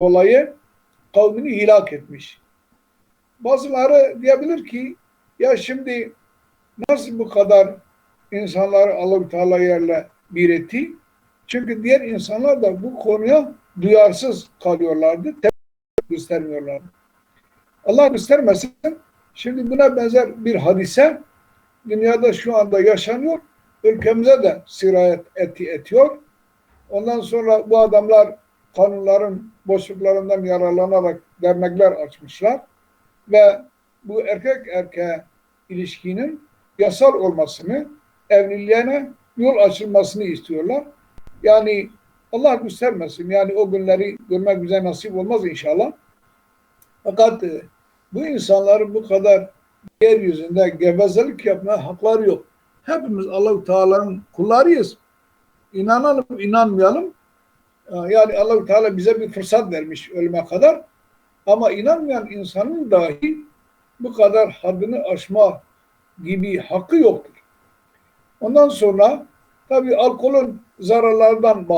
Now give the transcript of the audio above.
dolayı kavmini hilak etmiş. Bazıları diyebilir ki ya şimdi nasıl bu kadar insanları Allah-u Teala yerle bir etti? Çünkü diğer insanlar da bu konuya duyarsız kalıyorlardı. Tepki göstermiyorlardı. Allah göstermesin. Şimdi buna benzer bir hadise dünyada şu anda yaşanıyor. Ülkemize de sirayet eti etiyor. Ondan sonra bu adamlar kanunların boşluklarından yararlanarak dernekler açmışlar ve bu erkek erkeğe ilişkinin yasal olmasını, evliliğine yol açılmasını istiyorlar. Yani Allah göstermesin. Yani o günleri görmek bize nasip olmaz inşallah. Fakat e, bu insanların bu kadar yeryüzünde gevezelik yapmaya hakları yok. Hepimiz Allah-u Teala'nın kullarıyız. İnanalım, inanmayalım. Ee, Yani Allah-u Teala bize bir fırsat vermiş ölüme kadar. Ama inanmayan insanın dahi bu kadar haddini aşma gibi hakkı yoktur. Ondan sonra tabii alkolün zararlardan